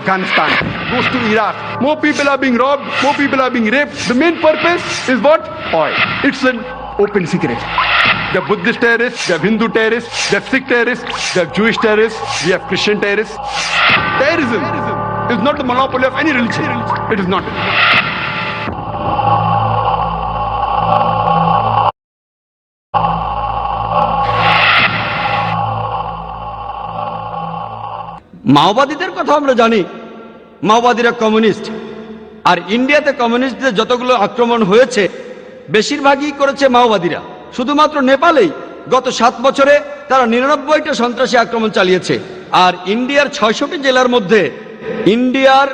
Afghanistan, goes to Iraq. More people are being robbed, more people are being raped. The main purpose is what? Oil. It's an open secret. The Buddhist terrorists, the Hindu terrorists, the Sikh terrorists, the Jewish terrorists, we have Christian terrorists. Terrorism is not the monopoly of any religion. It is not. মাওবাদীদের কথা আমরা জানি। মাওবাদীরা communist. আর ইন্ডিয়াতে কমিউনিস্টদের যতগুলো আক্রমণ হয়েছে, বেশিরভাগই করেছে মাওবাদীরা। শুধুমাত্র নেপালেই গত সাত বছরে তারা নিরানব্বইটা সন্ত্রাসী আক্রমণ চালিয়েছে। আর ইন্ডিয়ার ছয়শটি জেলার মধ্যে ইন্ডিয়ার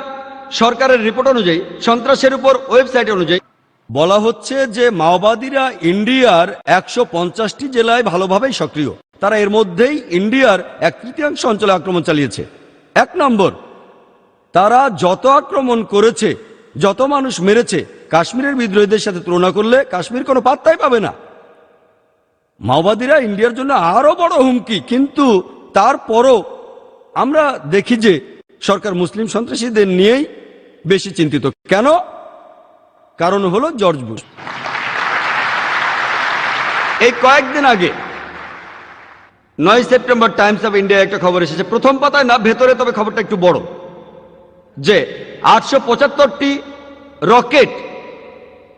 সরকারের রিপোর্ট অনুযায়ী, সন্ত্রাসের উপর ওয়েবসাইট অনুযায়ী বলা হচ্ছে যে মাওবাদীরা ইন্ডিয়ার একশো পঞ্চাশটি জেলায় ভালোভাবেই সক্রিয়। তারা এর মধ্যেই ইন্ডিয়ার এক তৃতীয়াংশ অঞ্চলে আক্রমণ চালিয়েছে। এক নম্বর, তারা যত আক্রমণ করেছে, যত মানুষ মেরেছে, কাশ্মীরের বিদ্রোহীদের সাথে তুলনা করলে কাশ্মীর কোনো পাত্তাই পাবে না। মাওবাদীরা ইন্ডিয়ার জন্য আরও বড় হুমকি, কিন্তু তারপরও আমরা দেখি যে সরকার মুসলিম সন্ত্রাসীদের নিয়েই বেশি চিন্তিত। কেন? কারণ হলো জর্জ বুশ। এই কয়েকদিন আগে নয় সেপ্টেম্বর টাইমস অফ ইন্ডিয়া একটা খবর এসেছে। প্রথম পাতায় না, ভেতরে, তবে খবরটা একটু বড়। যে আটশো পঁচাত্তরটি রকেট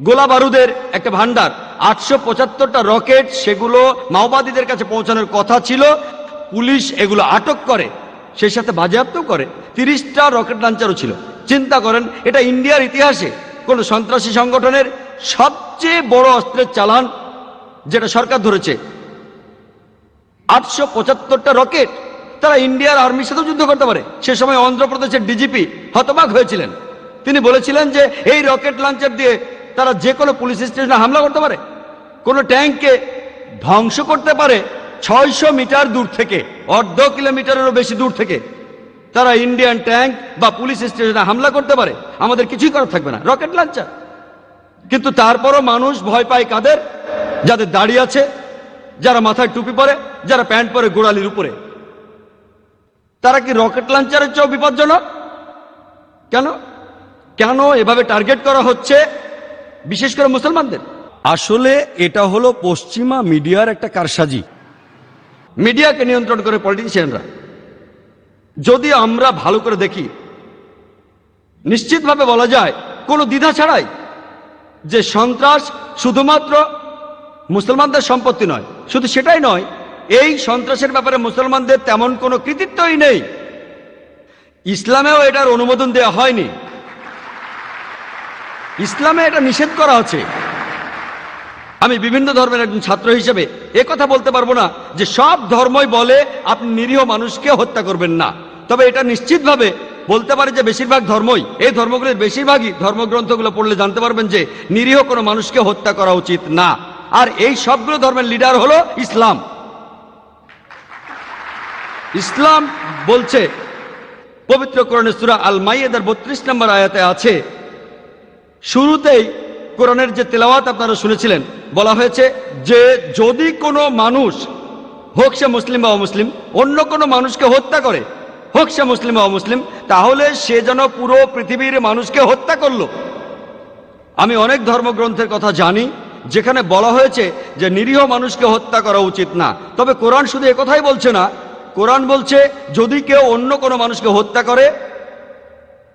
গোলা বারুদের একটা ভান্ডার আটশো পঁচাত্তরটা রকেট সেগুলো মাওবাদীদের কাছে পৌঁছানোর কথা ছিল। পুলিশ এগুলো আটক করে, সেই সাথে বাজেয়াপ্ত করে। তিরিশটা রকেট লাঞ্চারও ছিল। চিন্তা করেন, এটা ইন্ডিয়ার ইতিহাসে কোনো সন্ত্রাসী সংগঠনের সবচেয়ে বড় অস্ত্রের চালান যেটা সরকার ধরেছে। আটশো পঁচাত্তরটা রকেট তারা ইন্ডিয়ার আর্মির সাথে যুদ্ধ করতে পারে। সে সময় অন্ধ্রপ্রদেশের ডিজিপি হতবাক হয়েছিলেন। তিনি বলেছিলেন যে, এই রকেট লঞ্চার দিয়ে তারা যে কোনো পুলিশ স্টেশনে হামলা করতে পারে। কোনো ট্যাঙ্ককে ধ্বংস করতে পারে ছয়শো মিটার দূর থেকে, অর্ধ কিলোমিটারেরও বেশি দূর থেকে। তারা ইন্ডিয়ান ট্যাঙ্ক বা পুলিশ স্টেশনে হামলা করতে পারে। আমাদের কিছুই করার থাকবে না, রকেট লঞ্চার কিন্তু তারপরও মানুষ ভয় পায় কাদের? যাদের দাড়ি আছে যারা মাথায় টুপি পরে যারা প্যান্ট পরে গোড়ালির উপরে। তারা কি রকেট লঞ্চারের চেয়েও বিপজ্জনক? কেন? কেন এভাবে টার্গেট করা হচ্ছে বিশেষ করে মুসলমানদের? আসলে এটা হলো পশ্চিমা মিডিয়ার একটা কারসাজি। মিডিয়াকে নিয়ন্ত্রণ করে পলিটিশিয়ানরা যদি আমরা ভালো করে দেখি নিশ্চিতভাবে বলা যায় কোনো দ্বিধা ছাড়াই যে সন্ত্রাস শুধুমাত্র মুসলমানদের সম্পত্তি নয়। শুধু সেটাই নয়, এই সন্ত্রাসের ব্যাপারে মুসলমানদের তেমন কোনো কৃতিত্বই নেই। ইসলামেও এটার অনুমোদন দেওয়া হয়নি। ইসলামে এটা নিষেধ করা আছে আমি বিভিন্ন ধর্মের একজন ছাত্র হিসেবে এ কথা বলতে পারব না যে সব ধর্মই বলে আপনি নিরীহ মানুষকে হত্যা করবেন না। তবে এটা নিশ্চিতভাবে বলতে পারে যে বেশিরভাগ ধর্মই, এই ধর্মগুলির বেশিরভাগই ধর্মগ্রন্থগুলো পড়লে জানতে পারবেন যে নিরীহ কোনো মানুষকে হত্যা করা উচিত না। আর এই সবগুলো ধর্মের লিডার হলো ইসলাম। ইসলাম বলছে পবিত্র কোরআনের সূরা আল মাইয়েদার বত্রিশ নম্বর আয়াতে আছে, শুরুতেই কোরআনের যে তেলাওয়াত আপনারা শুনেছিলেন, বলা হয়েছে যে যদি কোনো মানুষ, হোক সে মুসলিম বা অমুসলিম, অন্য কোনো মানুষকে হত্যা করে, হোক সে মুসলিম বা অমুসলিম, তাহলে সে যেন পুরো পৃথিবীর মানুষকে হত্যা করল। আমি অনেক ধর্মগ্রন্থের কথা জানি যেখানে বলা হয়েছে যে নিরীহ মানুষকে হত্যা করা উচিত না। তবে কোরআন শুধু একথাই বলছে না। কোরআন বলছে, যদি কেউ অন্য কোনো মানুষকে হত্যা করে,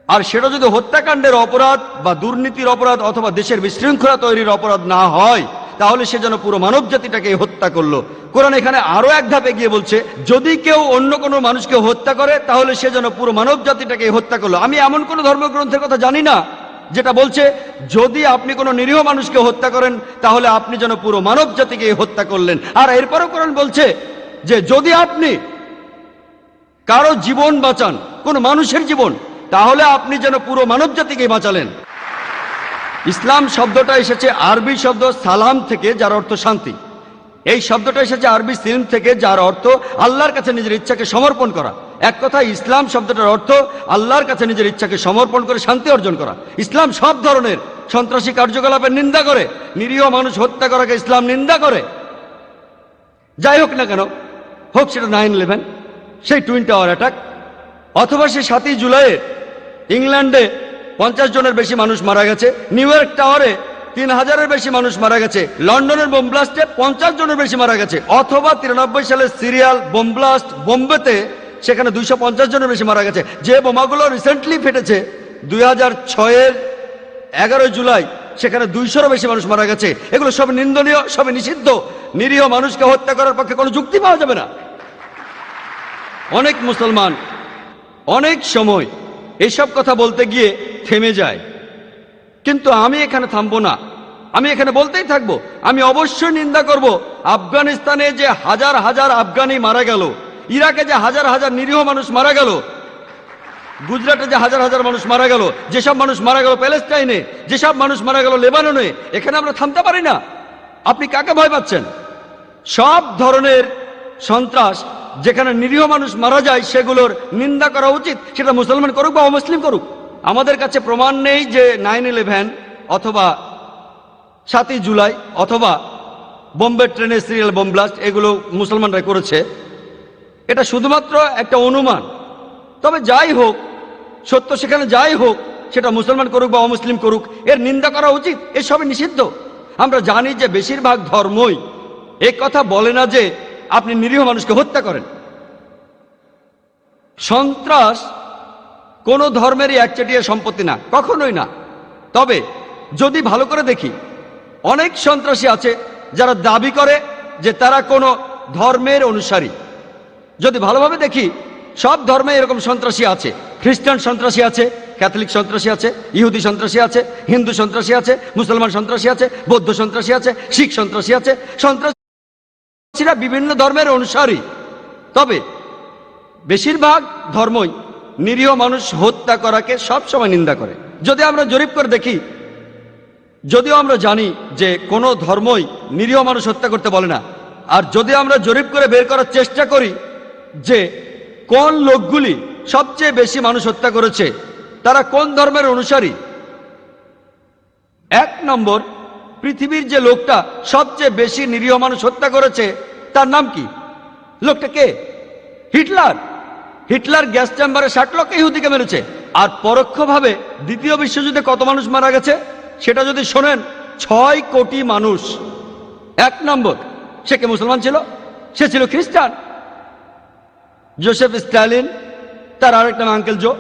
আর সেটা যদি হত্যাকাণ্ডের অপরাধ বা দুর্নীতির অপরাধ অথবা দেশের বিশৃঙ্খলা তৈরির অপরাধ না হয়, তাহলে সে যেন পুরো মানব জাতিটাকে হত্যা করল। কোরআন এখানে আরও এক ধাপে গিয়ে বলছে, যদি কেউ অন্য কোনো মানুষকে হত্যা করে, তাহলে সে যেন পুরো মানব জাতিটাকে হত্যা করল। আমি এমন কোনো ধর্মগ্রন্থের কথা জানি না। যেটা বলছে, যদি আপনি কোনো নিরীহ মানুষকে হত্যা করেন, তাহলে আপনি যেন পুরো মানব জাতিকে হত্যা করলেন। আর এরপরও কোরআন বলছে যে, যদি আপনি কারও জীবন বাঁচান, কোন মানুষের জীবন, তাহলে আপনি যেন পুরো মানব জাতিকে বাঁচালেন। ইসলাম শব্দটা এসেছে আরবি শব্দ সালাম থেকে, যার অর্থ শান্তি। এই শব্দটা এসেছে আরবি সিলম থেকে, যার অর্থ আল্লাহর কাছে নিজের ইচ্ছাকে সমর্পণ করা। এক কথা ইসলাম শব্দটার অর্থ আল্লাহর কাছে নিজের ইচ্ছাকে সমর্পণ করে শান্তি অর্জন করা। ইসলাম সব ধরনের সন্ত্রাসী কার্যকলাপের নিন্দা করে, নিরীহ মানুষ হত্যা করাকে ইসলাম নিন্দা করে। যাই হোক না কেন, হোক সেটা নাইন ইলেভেন, সেই টুইন টাওয়ার অ্যাটাক, অথবা সে সাতই জুলাইয়ের ইংল্যান্ডে পঞ্চাশ জনের বেশি মানুষ মারা গেছে, নিউ ইয়র্ক টাওয়ারে তিন হাজারের বেশি মানুষ মারা গেছে, লন্ডনের বোম ব্লাস্টে পঞ্চাশ জনের বেশি মারা গেছে, অথবা তিরানব্বই সালের সিরিয়াল বোম ব্লাস্ট বোম্বেতে সেখানে দুইশো পঞ্চাশ জনের বেশি মারা গেছে। যে বোমাগুলো রিসেন্টলি ফেটেছে, দুই হাজার ছয়ের এগারোই জুলাই, সেখানে দুইশোরও বেশি মানুষ মারা গেছে। এগুলো সব নিন্দনীয় সব নিষিদ্ধ। নিরীহ মানুষকে হত্যা করার পক্ষে কোনো যুক্তি পাওয়া যাবে না। অনেক মুসলমান, অনেক সময় এসব কথা বলতে গিয়ে থেমে যায়। কিন্তু আমি এখানে থামবো না। আমি এখানে বলতেই থাকব, আমি অবশ্যই নিন্দা করব, আফগানিস্তানে যে হাজার হাজার আফগানি মারা গেল ইরাকে যে হাজার হাজার নিরীহ মানুষ মারা গেল, গুজরাটে যে হাজার হাজার মানুষ মারা গেল, যেসব মানুষ মারা গেল প্যালেস্টাইনে, যেসব মানুষ মারা গেল লেবাননে, এখানে আমরা থামতে পারি না। আপনি কাকে ভয় পাচ্ছেন? সব ধরনের সন্ত্রাস যেখানে নিরীহ মানুষ মারা যায়, সেগুলোর নিন্দা করা উচিত। সেটা মুসলমান করুক বা অমুসলিম করুক। আমাদের কাছে প্রমাণ নেই যে নাইন ইলেভেন অথবা সাতই জুলাই অথবা বোম্বে ট্রেনের সিরিয়াল বোম ব্লাস্ট, এগুলো মুসলমানরা করেছে। এটা শুধুমাত্র একটা অনুমান। তবে যাই হোক, সত্য সেখানে যাই হোক, সেটা মুসলমান করুক বা অমুসলিম করুক, এর নিন্দা করা উচিত এসবই নিষিদ্ধ। আমরা জানি যে বেশিরভাগ ধর্মই এ কথা বলে না যে আপনি নিরীহ মানুষকে হত্যা করেন। সন্ত্রাস কোন ধর্মেরই একচেটিয়া সম্পত্তি না, কখনোই না। তবে যদি ভালো করে দেখি, অনেক সন্ত্রাসী আছে যারা দাবি করে যে তারা কোনো ধর্মের অনুসারী। যদি ভালোভাবে দেখি, সব ধর্মে এরকম সন্ত্রাসী আছে। খ্রিস্টান সন্ত্রাসী আছে, ক্যাথলিক সন্ত্রাসী আছে, ইহুদি সন্ত্রাসী আছে, হিন্দু সন্ত্রাসী আছে, মুসলমান সন্ত্রাসী আছে, বৌদ্ধ সন্ত্রাসী আছে, শিখ সন্ত্রাসী আছে। সন্ত্রাসীরা বিভিন্ন ধর্মের অনুসারী। তবে বেশিরভাগ ধর্মই নিরীহ মানুষ হত্যা করাকে সবসময় নিন্দা করে। যদি আমরা জরিপ করে দেখি, যদিও আমরা জানি যে কোনো ধর্মই নিরীহ মানুষ হত্যা করতে বলে না। আর যদি আমরা জরিপ করে বের করার চেষ্টা করি যে কোন লোকগুলি সবচেয়ে বেশি মানুষ হত্যা করেছে, তারা কোন ধর্মের অনুসারী? এক নম্বর, পৃথিবীর যে লোকটা সবচেয়ে বেশি নিরীহ মানুষ হত্যা করেছে, তার নাম কি? লোকটা কে? হিটলার। হিটলার গ্যাস চেম্বারে ষাট লক্ষ ইহুদিকে মেরেছে। আর পরোক্ষভাবে দ্বিতীয় বিশ্বযুদ্ধে কত মানুষ মারা গেছে? সেটা যদি শোনেন, ছয় কোটি মানুষ। এক নম্বর, সে কে মুসলমান ছিল? সে ছিল খ্রিস্টান। জোসেফ স্ট্যালিন, তার আরেকটা নাম আঙ্কেল জো।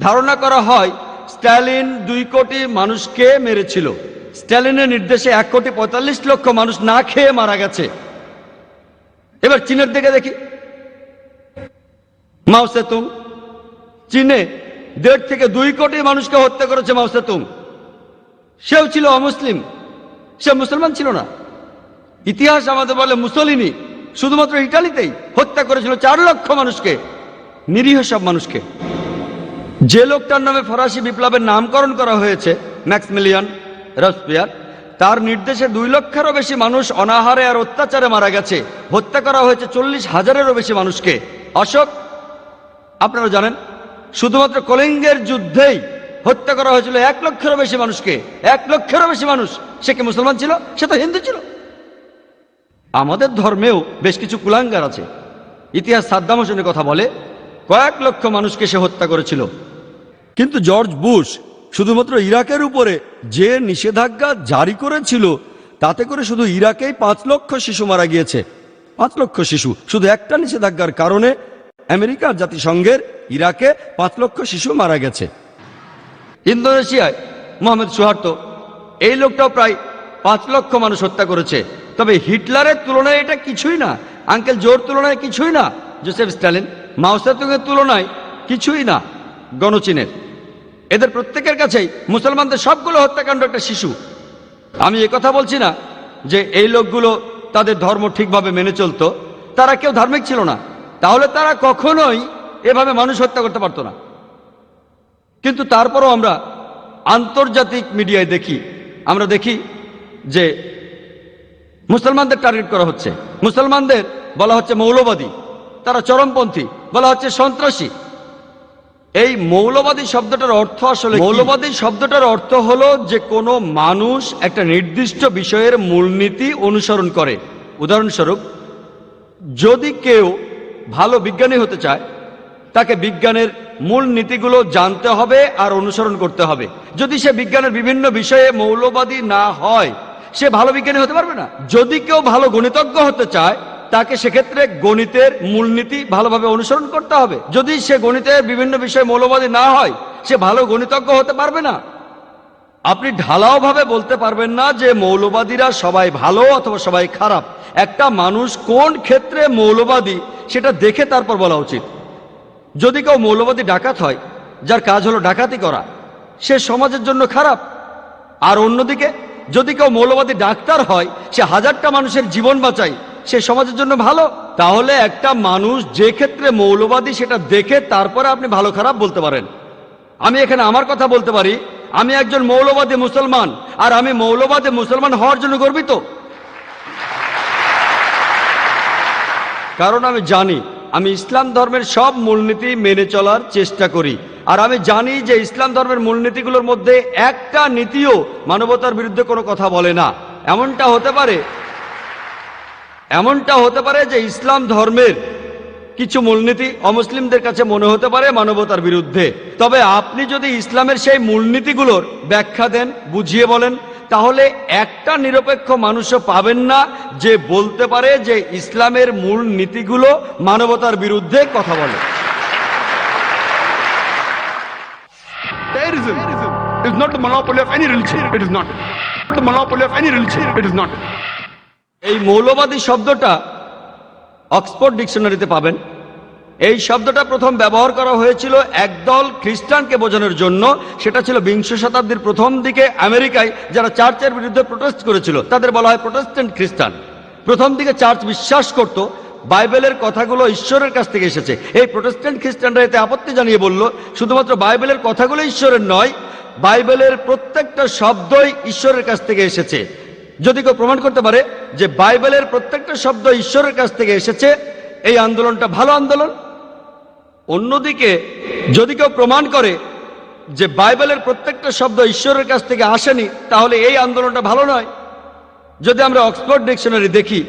ধারণা করা হয়, স্ট্যালিন দুই কোটি মানুষকে মেরেছিল। স্ট্যালিনের নির্দেশে এক কোটি পঁয়তাল্লিশ লক্ষ মানুষ না খেয়ে মারা গেছে। এবার চীনের দিকে দেখি। মাও সেতুং। চীনে দেড় থেকে দুই কোটি মানুষকে হত্যা করেছে মাও সেতুং। সেও ছিল অমুসলিম। সে মুসলমান ছিল না। ইতিহাস আমাদের বলে মুসলিনি শুধুমাত্র ইটালিতেই হত্যা করেছিল চার লক্ষ মানুষকে, নিরীহ সব মানুষকে। যে লোকটার নামে ফরাসি বিপ্লবের নামকরণ করা হয়েছে, ম্যাক্সমিলিয়ান রসপিয়ার তার নির্দেশে দুই লক্ষেরও বেশি মানুষ অনাহারে আর অত্যাচারে মারা গেছে। হত্যা করা হয়েছে চল্লিশ হাজারেরও বেশি মানুষকে। অশোক, আপনারা জানেন, শুধুমাত্র কলিঙ্গের যুদ্ধেই হত্যা করা হয়েছিল এক লক্ষেরও বেশি মানুষকে। এক লক্ষেরও বেশি মানুষ, সে কি মুসলমান ছিল? সে তো হিন্দু ছিল। আমাদের ধর্মেও বেশ কিছু কুলাঙ্গার আছে। ইতিহাস সাদ্দাম হোসেনের কথা বলে, কয়েক লক্ষ মানুষকে সে হত্যা করেছিল। কিন্তু জর্জ বুশ শুধুমাত্র ইরাকের উপরে যে নিষেধাজ্ঞা জারি করেছিল, তাতে করে শুধু ইরাকেই পাঁচ লক্ষ শিশু মারা গিয়েছে। পাঁচ লক্ষ শিশু, শুধু একটা নিষেধাজ্ঞার কারণে আমেরিকার জাতিসংঘের ইরাকে পাঁচ লক্ষ শিশু মারা গেছে। ইন্দোনেশিয়ায় মোহাম্মদ সুহার্তো, এই লোকটাও প্রায় পাঁচ লক্ষ মানুষ হত্যা করেছে। তবে হিটলারের তুলনায় এটা কিছুই না। আঙ্কেল জোর তুলনায় কিছুই না, জোসেফ স্ট্যালিন। মাওসাতুংয়ের তুলনায় কিছুই না, গণচীনের। এদের প্রত্যেকের কাছেই মুসলমানদের সবগুলো হত্যাকাণ্ড একটা শিশু। আমি কথা বলছি না যে এই লোকগুলো তাদের ধর্ম ঠিকভাবে মেনে চলতো। তারা কেউ ধার্মিক ছিল না। তাহলে তারা কখনোই এভাবে মানুষ হত্যা করতে পারতো না। কিন্তু তারপরও আমরা আন্তর্জাতিক মিডিয়ায় দেখি। আমরা দেখি যে মুসলমানদের টার্গেট করা হচ্ছে। মুসলমানদের বলা হচ্ছে মৌলবাদী, তারা চরমপন্থী, বলা হচ্ছে সন্ত্রাসী। এই মৌলবাদী শব্দটার অর্থ আসলে মৌলবাদী শব্দটার অর্থ হলো যে কোনো মানুষ একটা নির্দিষ্ট বিষয়ের মূলনীতি অনুসরণ করে। উদাহরণস্বরূপ, যদি কেউ ভালো বিজ্ঞানী হতে চায়, তাকে বিজ্ঞানের মূল নীতিগুলো জানতে হবে আর অনুসরণ করতে হবে। যদি সে বিজ্ঞানের বিভিন্ন বিষয়ে মৌলবাদী না হয় সে ভালো বিজ্ঞানী হতে পারবে না। যদি কেউ ভালো গণিতজ্ঞ হতে চায়, তাকে সেক্ষেত্রে গণিতের মূলনীতি ভালোভাবে অনুসরণ করতে হবে। যদি সে গণিতের বিভিন্ন বিষয়ে মৌলবাদী না হয়, সে ভালো গণিতজ্ঞ হতে পারবে না। আপনি ঢালাও ভাবে বলতে পারবেন না যে মৌলবাদীরা সবাই ভালো অথবা সবাই খারাপ। একটা মানুষ কোন ক্ষেত্রে মৌলবাদী, সেটা দেখে তারপর বলা উচিত। যদি কেউ মৌলবাদী ডাকাত হয়, যার কাজ হলো ডাকাতি করা, সে সমাজের জন্য খারাপ। আর অন্যদিকে যদি কেউ মৌলবাদী ডাক্তার হয়, সে হাজারটা মানুষের জীবন বাঁচায়, সে সমাজের জন্য ভালো। তাহলে একটা মানুষ যে ক্ষেত্রে মৌলবাদী সেটা দেখে তারপরে আপনি ভালো খারাপ বলতে পারেন। আমি এখানে আমার কথা বলতে পারি, আমি একজন মৌলবাদী মুসলমান, আর আমি মৌলবাদী মুসলমান হওয়ার জন্য গর্বিত। কারণ আমি জানি, আমি ইসলাম ধর্মের সব মূলনীতি মেনে চলার চেষ্টা করি। আর আমি জানি যে ইসলাম ধর্মের মূলনীতিগুলোর মধ্যে একটা নীতিও মানবতার বিরুদ্ধে কোনো কথা বলে না। এমনটা হতে পারে, এমনটা হতে পারে যে ইসলাম ধর্মের কিছু মূলনীতি অমুসলিমদের কাছে মনে হতে পারে মানবতার বিরুদ্ধে। তবে আপনি যদি ইসলামের সেই মূলনীতিগুলোর ব্যাখ্যা দেন, বুঝিয়ে বলেন, তাহলে একটা নিরপেক্ষ মানুষও পাবেন না যে বলতে পারে যে ইসলামের মূল নীতিগুলো মানবতার বিরুদ্ধে কথা বলে। Terrorism is not the monopoly of any religion. It is not. The monopoly of any religion. It is not. এই মৌলবাদী শব্দটা অক্সফোর্ড ডিকশনারিতে পাবেন এই শব্দটা প্রথম ব্যবহার করা হয়েছিল একদল খ্রিস্টানকে বোঝানোর জন্য সেটা ছিল বিংশ শতাব্দীর প্রথম দিকে আমেরিকায় যারা চার্চের বিরুদ্ধে প্রোটেস্ট করেছিল তাদের বলা হয় প্রোটেস্ট্যান্ট খ্রিস্টান প্রথম দিকে চার্চ বিশ্বাস করত বাইবেলের কথাগুলো ঈশ্বরের কাছ থেকে এসেছে। এই প্রোটেস্ট্যান্ট খ্রিস্টানরা এতে আপত্তি জানিয়ে বলল, শুধুমাত্র বাইবেলের কথাগুলো ঈশ্বরের নয়, বাইবেলের প্রত্যেকটা শব্দই ঈশ্বরের কাছ থেকে এসেছে। যদি কেউ প্রমাণ করতে পারে যে বাইবেলের প্রত্যেকটা শব্দ ঈশ্বরের কাছ থেকে এসেছে, এই আন্দোলনটা ভালো আন্দোলন? অন্যদিকে, যদি কেউ প্রমাণ করে যে বাইবেলের প্রত্যেকটা শব্দ ঈশ্বরের কাছ থেকে আসেনি, তাহলে এই আন্দোলনটা ভালো নয়। যদি আমরা অক্সফোর্ড ডিকশনারি দেখি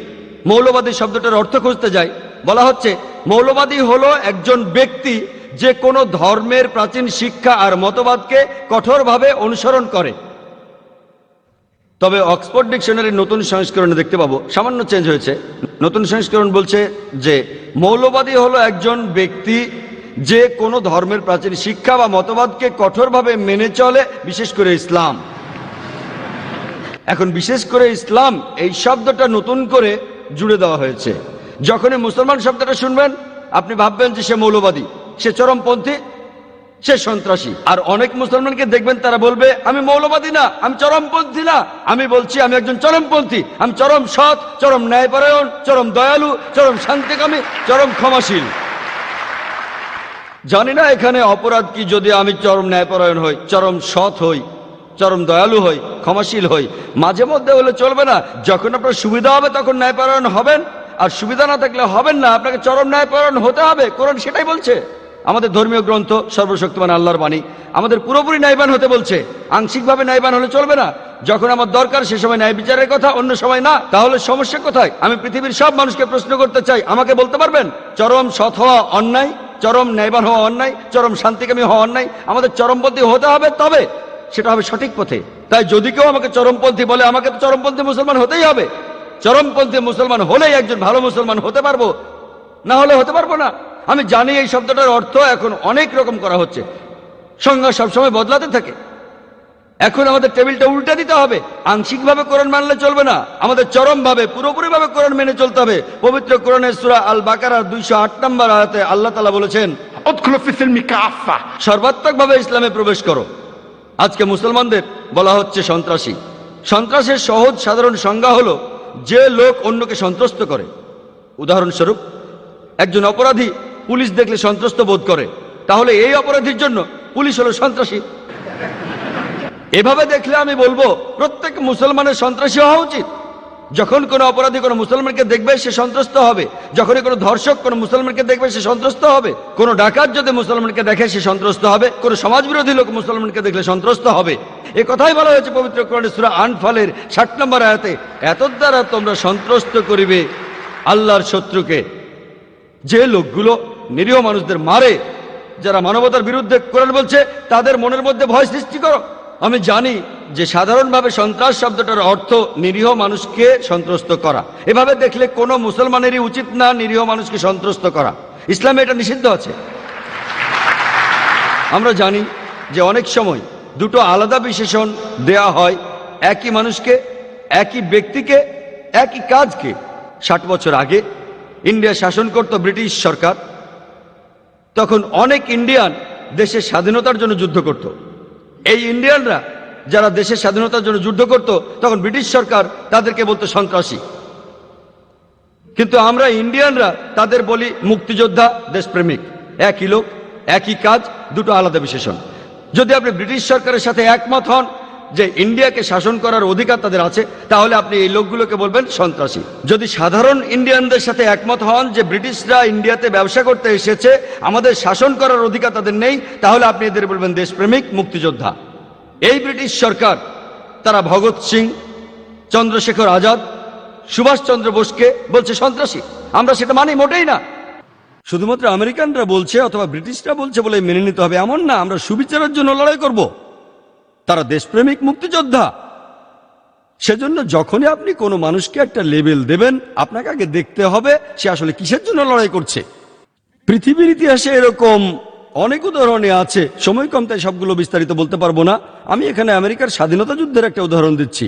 মৌলবাদী শব্দটার অর্থ খুঁজতে যাই। বলা হচ্ছে, মৌলবাদী হলো একজন ব্যক্তি যে কোনো ধর্মের প্রাচীন শিক্ষা আর মতবাদকে কঠোরভাবে অনুসরণ করে। তবে অক্সফোর্ড ডিকশনারির নতুন সংস্করণে দেখতে পাবো, সামান্য চেঞ্জ হয়েছে। নতুন সংস্করণ বলছে যে, মৌলবাদী হলো একজন ব্যক্তি যে কোনো ধর্মের প্রাচীন শিক্ষা বা মতবাদকে কঠোরভাবে মেনে চলে, বিশেষ করে ইসলাম। এখন বিশেষ করে ইসলাম এই শব্দটা নতুন করে জুড়ে দেওয়া হয়েছে। যখনই মুসলমান শব্দটা শুনবেন, আপনি ভাববেন যে সে মৌলবাদী, সে চরমপন্থী, সে সন্ত্রাসী। আর অনেক মুসলমানকে দেখবেন, তারা বলবে, আমি মৌলবাদী না, আমি চরমপন্থী না। আমি বলছি, আমি একজন চরমপন্থী। আমি চরম সৎ, চরম ন্যায়পরায়ণ, চরম দয়ালু, চরম শান্তিকামী, চরম ক্ষমাশীল। জানি না এখানে অপরাধ কি, যদি আমি চরম ন্যায়পরায়ণ হই, চরম সৎ হই। চরম দয়ালু হই, ক্ষমাশীল হই। মাঝে মধ্যে হলে চলবে না, যখন আপনার সুবিধা হবে তখন ন্যায়পরায়ণ হবেন। আর সুবিধা না থাকলে হবেন না, আপনাকে চরম ন্যায়পরায়ণ হতে হবে, কোরআন সেটাই বলছে। আমাদের ধর্মীয় গ্রন্থ সর্বশক্তিমান আল্লাহর বাণী, আমাদের পুরোপুরি ন্যায়বান হতে বলছে। আংশিকভাবে ন্যায়বান হলে চলবে না। যখন আমার দরকার সে সময় ন্যায় বিচারের কথা, অন্য সময় না। তাহলে সমস্যা কোথায়? আমি পৃথিবীর সব মানুষকে প্রশ্ন করতে চাই, আমাকে বলতে পারবেন? চরম সৎ হওয়া অন্যায়, চরম ন্যায়বান হওয়া অন্যায়, চরম শান্তিকামী হওয়া অন্যায়, আমাদের চরমপন্থী হতে হবে তবে। সেটা হবে সঠিক পথে। তাই যদি কেউ আমাকে চরমপন্থী বলে আমাকে তো চরমপন্থী মুসলমান হতেই হবে। চরমপন্থী মুসলমান হলেই একজন ভালো মুসলমান হতে পারব। না হলে হতে পারব না। আমি জানি এই শব্দটার অর্থ এখন অনেক রকম করা হচ্ছে। সংজ্ঞা সবসময় বদলাতে থাকে। এখন আমাদের টেবিলটা উল্টে দিতে হবে। আংশিকভাবে কোরআন মানলে চলবে না। আমাদের চরমভাবে পুরোপুরিভাবে কোরআন মেনে চলতে হবে। পবিত্র কোরআনের সুরা আল বাকারার দুইশো আট নম্বর আয়াতে আল্লাহ তালা বলেছেন সর্বাত্মকভাবে ইসলামে প্রবেশ করো। আজকে মুসলমানদের বলা হচ্ছে সন্ত্রাসী। সন্ত্রাসের সহজ সাধারণ সংজ্ঞা হলো, যে লোক অন্যকে সন্ত্রস্ত করে। উদাহরণস্বরূপ, একজন অপরাধী পুলিশ দেখলে সন্ত্রস্ত বোধ করে। তাহলে এই অপরাধীর জন্য পুলিশ হলো সন্ত্রাসী। এভাবে দেখলে আমি বলব, প্রত্যেক মুসলমানের সন্ত্রাসী হওয়া উচিত। যখন কোনো অপরাধী কোনো মুসলমানকে দেখবে, সে সন্ত্রস্ত হবে। যখনই কোনো ধর্ষক কোনো মুসলমানকে দেখবে, সে সন্ত্রস্ত হবে। কোনো ডাকাত যদি মুসলমানকে দেখে, সে সন্ত্রস্ত হবে। কোনো সমাজবিরোধী লোক মুসলমানকে দেখলে সন্ত্রস্ত হবে। এ কথাই বলা হয়েছে পবিত্র কোরআনে সূরা আনফালের ষাট নম্বর আয়াতে, এত দ্বারা তোমরা সন্ত্রস্ত করিবে আল্লাহর শত্রুকে। যে লোকগুলো নিরীহ মানুষদের মারে, যারা মানবতার বিরুদ্ধে কোরআন বলছে, তাদের মনের মধ্যে ভয় সৃষ্টি করো। আমি জানি যে সাধারণভাবে সন্ত্রাস শব্দটার অর্থ নিরীহ মানুষকে সন্ত্রস্ত করা। এভাবে দেখলে কোনো মুসলমানেরই উচিত না নিরীহ মানুষকে সন্ত্রস্ত করা। ইসলামে এটা নিষিদ্ধ আছে। আমরা জানি যে অনেক সময় দুটো আলাদা বিশেষণ দেয়া হয়, একই মানুষকে, একই ব্যক্তিকে, একই কাজকে। ষাট বছর আগে ইন্ডিয়া শাসন করত ব্রিটিশ সরকার। তখন অনেক ইন্ডিয়ান দেশের স্বাধীনতার জন্য যুদ্ধ করত। এই ইন্ডিয়ানরা যারা দেশের স্বাধীনতার জন্য যুদ্ধ করত, তখন ব্রিটিশ সরকার তাদেরকে বলতো সন্ত্রাসী। কিন্তু আমরা ইন্ডিয়ানরা তাদের বলি মুক্তিযোদ্ধা, দেশপ্রেমিক। একই লোক, একই কাজ, দুটো আলাদা বিশেষণ। যদি আপনি ব্রিটিশ সরকারের সাথে একমত হন যে ইন্ডিয়াকে শাসন করার অধিকার তাদের আছে, তাহলে আপনি এই লোকগুলোকে বলবেন সন্ত্রাসী। যদি সাধারণ ইন্ডিয়ানদের সাথে একমত হন যে ব্রিটিশরা ইন্ডিয়াতে ব্যবসা করতে এসেছে, আমাদের শাসন করার অধিকার তাদের নেই, তাহলে আপনি এদের বলবেন দেশপ্রেমিক, মুক্তিযোদ্ধা। এই ব্রিটিশ সরকার, তারা ভগৎ সিং, চন্দ্রশেখর আজাদ সুভাষচন্দ্র বোসকে বলছে সন্ত্রাসী। আমরা সেটা মানি মোটেই না। শুধুমাত্র আমেরিকানরা বলছে অথবা ব্রিটিশরা বলছে বলে মেনে নিতে হবে এমন না, আমরা সুবিচারের জন্য লড়াই করব। তারা দেশপ্রেমিক মুক্তিযোদ্ধা। সেজন্য যখনই আপনি কোনো মানুষকে একটা লেবেল দেবেন, আপনাকে আগে দেখতে হবে সে আসলে কিসের জন্য লড়াই করছে। পৃথিবীর ইতিহাসে এরকম অনেক উদাহরণে আছে। সময় কম, তাই সবগুলো বিস্তারিত বলতে পারব না। আমি এখানে আমেরিকার স্বাধীনতা যুদ্ধের একটা উদাহরণ দিচ্ছি।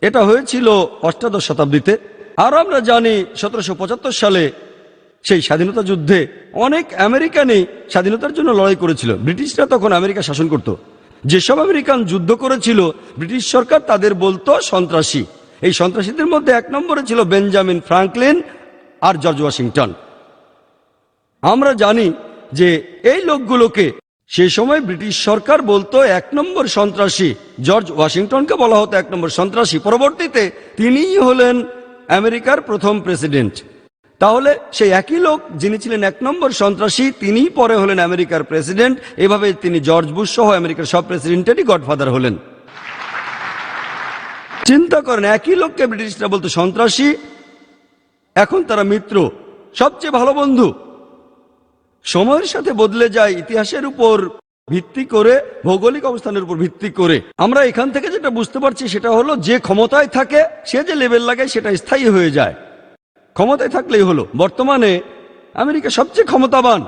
এটা হয়েছিল অষ্টাদশ শতাব্দীতে। আর আমরা জানি সতেরোশো পঁচাত্তর সালে সেই স্বাধীনতা যুদ্ধে অনেক আমেরিকানই স্বাধীনতার জন্য লড়াই করেছিল। ব্রিটিশরা তখন আমেরিকা শাসন করত। যেসব আমেরিকান যুদ্ধ করেছিল, ব্রিটিশ সরকার তাদের বলতো সন্ত্রাসী। এই সন্ত্রাসীদের মধ্যে এক নম্বরে ছিল বেঞ্জামিন ফ্রাঙ্কলিন আর জর্জ ওয়াশিংটন। আমরা জানি যে এই লোকগুলোকে সে সময় ব্রিটিশ সরকার বলতো এক নম্বর সন্ত্রাসী, জর্জ ওয়াশিংটনকে বলা হতো এক নম্বর সন্ত্রাসী। পরবর্তীতে তিনিই হলেন আমেরিকার প্রথম প্রেসিডেন্ট। তাহলে সেই একই লোক যিনি ছিলেন এক নম্বর সন্ত্রাসী, তিনিই পরে হলেন আমেরিকার প্রেসিডেন্ট। এভাবে তিনি জর্জ বুশ সহ আমেরিকার সব প্রেসিডেন্টেরই গডফাদার হলেন। চিন্তা করেন, একই লোককে ব্রিটিশরা বলতো সন্ত্রাসী, এখন তারা মিত্র, সবচেয়ে ভালো বন্ধু। সময়ের সাথে বদলে যায়, ইতিহাসের উপর ভিত্তি করে, ভৌগোলিক অবস্থানের উপর ভিত্তি করে। আমরা এখান থেকে যেটা বুঝতে পারছি সেটা হলো, যে ক্ষমতায় থাকে, সে যে লেভেল লাগায়, সেটা স্থায়ী হয়ে যায়। ক্ষমতায় থাকলেই হলো। বর্তমানে আমেরিকা সবচেয়ে ক্ষমতাবান।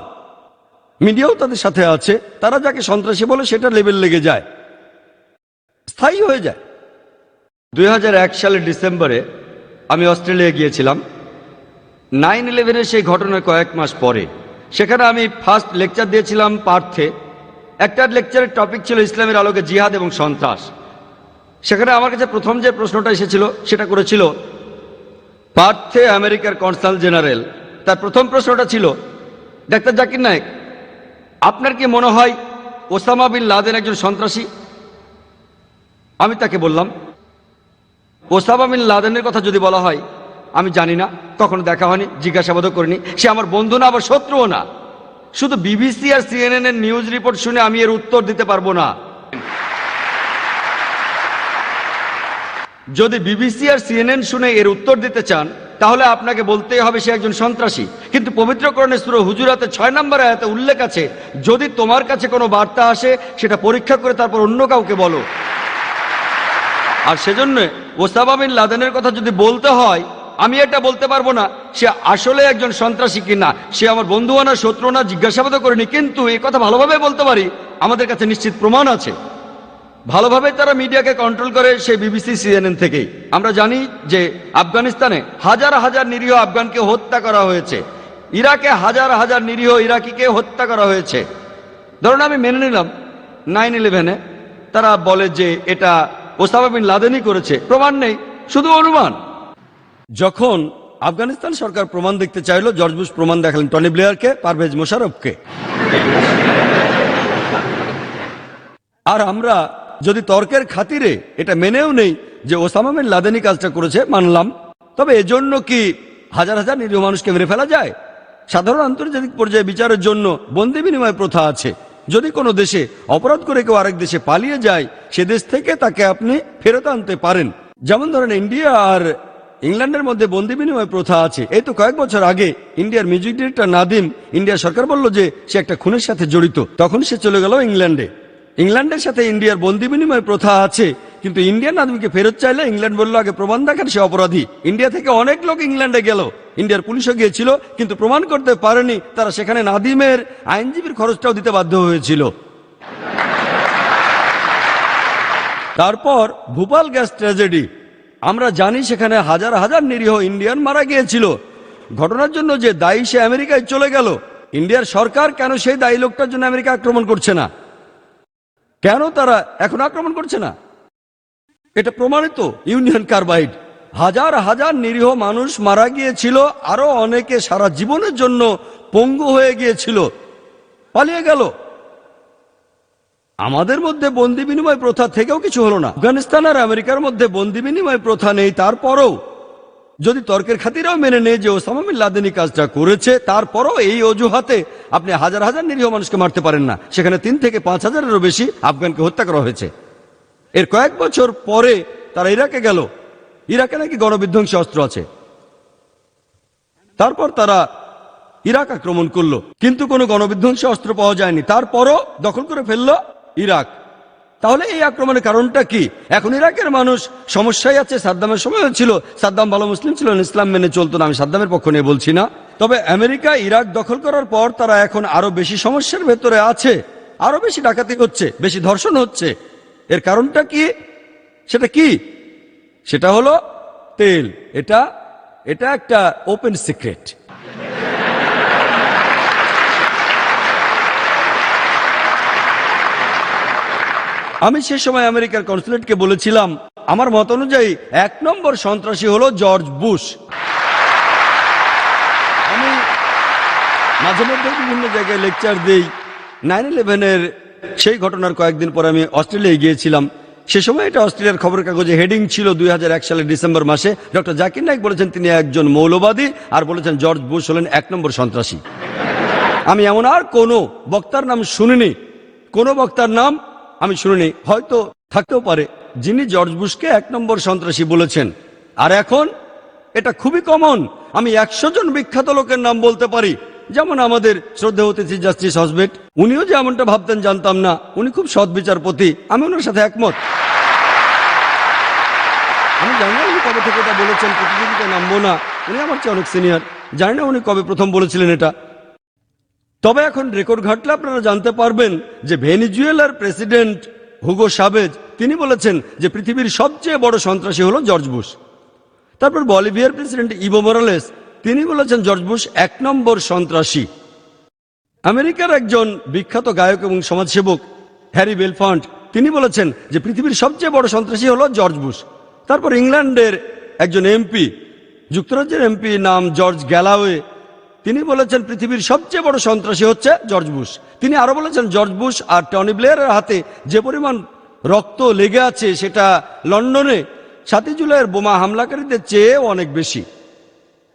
মিডিয়াও তাদের সাথে আছে। তারা যাকে সন্ত্রাসী বলে, সেটা লেভেল লেগে যায়। স্থায়ী হয়ে যায়। দুই হাজার এক সালের ডিসেম্বরে আমি অস্ট্রেলিয়া গিয়েছিলাম। নাইন ইলেভেনের সেই ঘটনার কয়েক মাস পরে। সেখানে আমি ফার্স্ট লেকচার দিয়েছিলাম পার্থে। একটা লেকচারের টপিক ছিল ইসলামের আলোকে জিহাদ এবং সন্ত্রাস। সেখানে আমার কাছে প্রথম যে প্রশ্নটা এসেছিল, সেটা করেছিল, পার্থে আমেরিকার কনসাল জেনারেল তার প্রথম প্রশ্নটা ছিল, ডাক্তার জাকির নায়েক, আপনার কি মনে হয় ওসামা বিন লাদেন একজন সন্ত্রাসী? আমি তাকে বললাম, ওসামা বিন লাদেনের কথা যদি বলা হয় আমি জানি না, কখনো দেখা হয়নি, জিজ্ঞাসাবাদও করিনি। সে আমার বন্ধু না, আবার শত্রুও না। শুধু বিবিসি আর সিএনএন এর নিউজ রিপোর্ট শুনে আমি এর উত্তর দিতে পারব না। যদি বিবিসি আর সিএনএন শুনে এর উত্তর দিতে চান, তাহলে আপনাকে বলতেই হবে সে একজন সন্ত্রাসী। কিন্তু পবিত্রকরণের সুর হুজুরাতে ছয় নম্বর আয়াতে উল্লেখ আছে, যদি তোমার কাছে কোনো বার্তা আসে, সেটা পরীক্ষা করে তারপর অন্য কাউকে বলো। আর সেজন্য ওসামা বিন লাদেনের কথা যদি বলতে হয় আমি এটা বলতে পারব না, সে আসলে একজন সন্ত্রাসী কিনা, সে আমার বন্ধু না শত্রু না, জিজ্ঞাসাবাদও করিনি, কিন্তু এই কথা ভালোভাবে বলতে পারি, আমাদের কাছে নিশ্চিত প্রমাণ আছে। ভালোভাবে তারা মিডিয়াকে কন্ট্রোল করে সে বিবিসি, সিএনএন থেকেই। আমরা জানি যে আফগানিস্তানে হাজার হাজার নিরীহ আফগানকে হত্যা করা হয়েছে। ইরাকে হাজার হাজার নিরীহ ইরাকিকে হত্যা করা হয়েছে। ধরুন আমি মেনে নিলাম নাইন ইলেভেনে তারা বলে যে এটা ওসামা বিন লাদেনই করেছে, প্রমাণ নেই, শুধু অনুমান। যখন আফগানিস্তান সরকার প্রমাণ দেখতে চাইলো, জর্জ বুশ প্রমাণ দেখালেন টনি ব্লেয়ারকে, পারভেজ মোশারফকে। আর আমরা যদি তর্কের খাতিরে এটা মেনেও নেই যে ওসামা বিন লাদেনি কাজটা করেছে, মানলাম। তবে এজন্য কি হাজার হাজার নিরীহ মানুষকে মেরে ফেলা যায়? সাধারণ আন্তর্জাতিক পর্যায়ে বিচারের জন্য বন্দি বিনিময় প্রথা আছে। যদি কোনো দেশে অপরাধ করে কেউ আরেক দেশে পালিয়ে যায়, সে দেশ থেকে তাকে আপনি ফেরত আনতে পারেন। যেমন ধরেন ইন্ডিয়া আর ইংল্যান্ডের মধ্যে বন্দি বিনিময় প্রথা আছে। এই তো কয়েক বছর আগে ইন্ডিয়ার মিউজিক ডিরেক্টর নাদিম ইন্ডিয়া সরকার বলল যে সে একটা খুনের সাথে জড়িত। তখন সে চলে গেল ইংল্যান্ডে। ইংল্যান্ডের সাথে ইন্ডিয়ার বন্দি বিনিময় প্রথা আছে, কিন্তু ইন্ডিয়ান নাদিমকে ফেরত চাইলে ইংল্যান্ড বলল, আগে প্রমাণ দেখান সে অপরাধী। ইন্ডিয়া থেকে অনেক লোক ইংল্যান্ডে গেল। ইন্ডিয়ার পুলিশও গিয়েছিল, কিন্তু প্রমাণ করতে পারেনি তারা সেখানে নাদিমের আইনজীবীর খরচটাও দিতে বাধ্য হয়েছিল। তারপর ভূপাল গ্যাস ট্র্যাজেডি আমরা জানি সেখানে হাজার হাজার নিরীহ ইন্ডিয়ান মারা গিয়েছিল। ঘটনার জন্য যে দায়ী সে আমেরিকায় চলে গেল। ইন্ডিয়ার সরকার কেন সেই দায়ী লোকটার জন্য আমেরিকা আক্রমণ করছে না? কেন তারা এখন আক্রমণ করছে না? এটা প্রমাণিত ইউনিয়ন কার্বাইড। হাজার হাজার নিরীহ মানুষ মারা গিয়েছিল, আরও অনেকে সারা জীবনের জন্য পঙ্গু হয়ে গিয়েছিল। পালিয়ে গেল। আমাদের মধ্যে বন্দি বিনিময় প্রথা থেকেও কিছু হলো না। আফগানিস্তান আর আমেরিকার মধ্যে বন্দি বিনিময় প্রথা নেই, তারপরও। যদি তর্কের খাতিরাও মেনে নেয় যে ওসামা বিন কাজটা করেছে, তারপরও এই অজুহাতে আপনি হাজার হাজার নিরীহ মানুষকে মারতে পারেন না। সেখানে তিন থেকে পাঁচ হাজারেরও বেশি আফগানকে হত্যা করা হয়েছে। এর কয়েক বছর পরে তারা ইরাকে গেল। ইরাকে নাকি গণবিধ্বংসী অস্ত্র আছে। তারপর তারা ইরাক আক্রমণ করল। কিন্তু কোনো গণবিধ্বংসী অস্ত্র পাওয়া যায়নি। তারপরও দখল করে ফেলল ইরাক। তাহলে এই আক্রমণের কারণটা কি? এখন ইরাকের মানুষ সমস্যায় আছে, সাদ্দামের সময় ছিল সাদ্দাম ভালো মুসলিম ছিল, ইসলাম মেনে চলতো না, আমি সাদ্দামের পক্ষ নিয়ে বলছি না। তবে আমেরিকা, ইরাক দখল করার পর তারা এখন আরও বেশি সমস্যার ভেতরে আছে। আরও বেশি ডাকাতি হচ্ছে, বেশি ধর্ষণ হচ্ছে। এর কারণটা কি? সেটা কি? সেটা হলো তেল। এটা এটা একটা ওপেন সিক্রেট আমি সে সময় আমেরিকার কনসুলেটকে বলেছিলাম, আমার মত অনুযায়ী এক নম্বর সন্ত্রাসী হলো জর্জ বুশ। আমি মাঝে মধ্যে বিভিন্ন জায়গায় লেকচার দিই। নাইন ইলেভেনের সেই ঘটনার কয়েকদিন পরে আমি অস্ট্রেলিয়ায় গিয়েছিলাম। সে সময় এটা অস্ট্রেলিয়ার খবরের কাগজে হেডিং ছিল দুই হাজার এক সালের ডিসেম্বর মাসে। ডক্টর জাকির নাইক বলেছেন তিনি একজন মৌলবাদী আর বলেছেন জর্জ বুশ হলেন এক নম্বর সন্ত্রাসী। আমি এমন আর কোনো বক্তার নাম শুনিনি। কোনো বক্তার নাম আমি শুনিনি। হয়তো থাকতেও পারে। যিনি জর্জ বুশকে এক নম্বর সন্ত্রাসী বলেছেন। আর এখন এটা খুবই কমন। আমি একশো জন বিখ্যাত লোকের নাম বলতে পারি। যেমন আমাদের শ্রদ্ধা অতিথি জাস্টিস হসবেট। উনিও যে এমনটা ভাবতেন জানতাম না। উনি খুব সৎ বিচারপতি। আমি ওনার সাথে একমত। আমি জানি না উনি কবে থেকে এটা বলেছেন। প্রতিযোগিতায় নামবো না। উনি আমার চেয়ে অনেক সিনিয়র। জানি না উনি কবে প্রথম বলেছিলেন এটা। তবে এখন রেকর্ড ঘাটলে আপনারা জানতে পারবেন যে ভেনিজুয়েলার প্রেসিডেন্ট হুগো সাবেজ, তিনি বলেছেন যে পৃথিবীর সবচেয়ে বড় সন্ত্রাসী হলো জর্জ বুশ। তারপর বলিভিয়ার প্রেসিডেন্ট ইভো মোরালেস, তিনি বলেছেন জর্জ বুশ এক নম্বর সন্ত্রাসী। আমেরিকার একজন বিখ্যাত গায়ক এবং সমাজসেবক, হ্যারি বেলফন্ট, তিনি বলেছেন যে পৃথিবীর সবচেয়ে বড় সন্ত্রাসী হলো জর্জ বুশ। তারপর ইংল্যান্ডের একজন এমপি, যুক্তরাজ্যের এমপি নাম জর্জ গ্যালাওয়ে তিনি বলেছেন পৃথিবীর সবচেয়ে বড় সন্ত্রাসী হচ্ছে জর্জ বুশ। তিনি আরও বলেছেন, জর্জ বুশ আর টনি ব্লেয়ারের হাতে যে পরিমাণ রক্ত লেগে আছে সেটা লন্ডনে সাতই জুলাইয়ের বোমা হামলাকারীদের চেয়েও অনেক বেশি।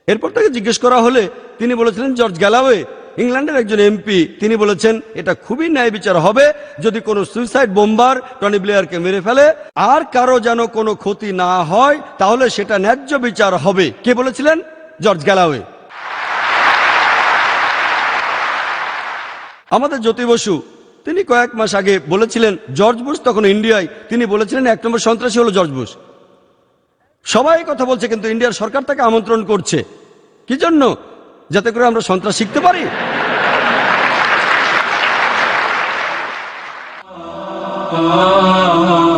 এরপর তাকে জিজ্ঞেস করা হলে তিনি বলেছিলেন, জর্জ গ্যালাওয়ে, ইংল্যান্ডের একজন এমপি, তিনি বলেছেন, এটা খুবই ন্যায় বিচার হবে যদি কোনো সুইসাইড বোম্বার টনি ব্লেয়ারকে মেরে ফেলে। আর কারও যেন কোনো ক্ষতি না হয়, তাহলে সেটা ন্যায্য বিচার হবে। কে বলেছিলেন? George Galloway. আমাদের জ্যোতি বসু, তিনি কয়েক মাস আগে বলেছিলেন, জর্জ বুস তখন ইন্ডিয়ায়, তিনি বলেছিলেন, এক নম্বর সন্ত্রাসী হলো জর্জ বুস সবাই কথা বলছে, কিন্তু ইন্ডিয়ার সরকার তাকে আমন্ত্রণ করছে। কি জন্য? যাতে করে আমরা সন্ত্রাস শিখতে পারি? ah